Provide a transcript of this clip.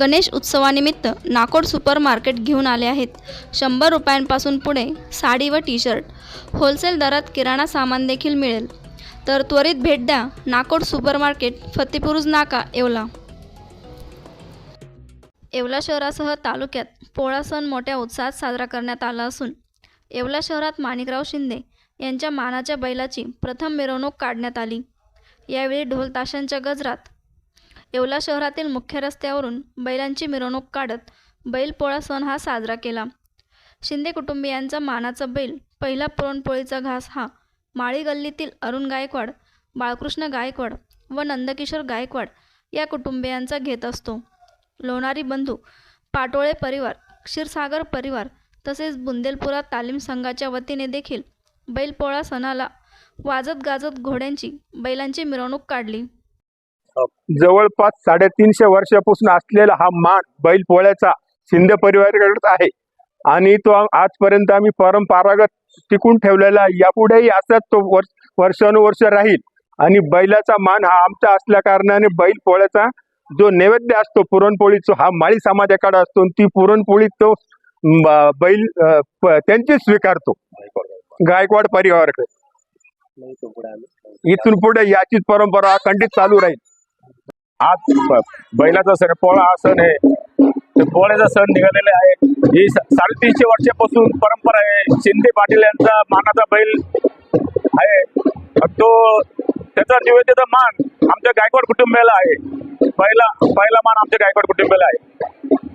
गणेश उत्सवानिमित्त Nakod super market घेऊन आले आहेत. शंभर रुपयांपासून पुढे साडी व टी शर्ट होलसेल दरात किराणा सामान देखील मिळेल. तर त्वरित भेट द्या. नाकोड सुपर मार्केट फतेपुरुज नाका येवला. येवला शहरासह तालुक्यात पोळा सण मोठ्या उत्साहात साजरा करण्यात आला असून येवला शहरात माणिकराव शिंदे यांच्या मानाच्या बैलाची प्रथम मिरवणूक काढण्यात आली. यावेळी ढोलताशांच्या गजरात येवला शहरातील मुख्य रस्त्यावरून बैलांची मिरवणूक काढत बैलपोळा सण हा साजरा केला. शिंदे कुटुंबियांचा मानाचा बैल पहिला पुरणपोळीचा घास हा माळी गल्लीतील अरुण गायकवाड बाळकृष्ण गायकवाड व नंदकिशोर गायकवाड या कुटुंबियांचा घेत असतो. लोणारी बंधू पाटोळे परिवार क्षीरसागर परिवार तसेच बुंदेलपुरा तालीम संघाच्या वतीने देखील बैलपोळा सणाला वाजत गाजत घोड्यांची बैलांची मिरवणूक काढली. जवळपास साडेतीनशे वर्षापासून असलेला हा मान बैल पोळ्याचा शिंदे परिवाराकडेच आहे. आणि तो आजपर्यंत आम्ही परंपरागत टिकून ठेवलेला. यापुढेही असाच तो वर्ष वर्षानुवर्ष राहील. आणि बैलाचा मान हा आमचा असल्या कारणाने बैल पोळ्याचा जो नैवेद्य असतो पुरणपोळीचा हा माळी समाजाकडे असतो. ती पुरणपोळी तो बैल त्यांचीच स्वीकारतो. गायकवाड परिवाराकडे. इथून पुढे याचीच परंपरा अखंडित चालू राहील. आज बैलाचा सण पोळा हा सण आहे. पोळ्याचा सण निघालेला आहे. ही साडेतीनशे वर्षापासून परंपरा आहे. शिंदे पाटील यांचा मानाचा बैल आहे. तो त्याचा निवेदित मान आमच्या गायकवाड कुटुंबियाला आहे. पहिला पहिला मान आमच्या गायकवाड कुटुंबियाला आहे.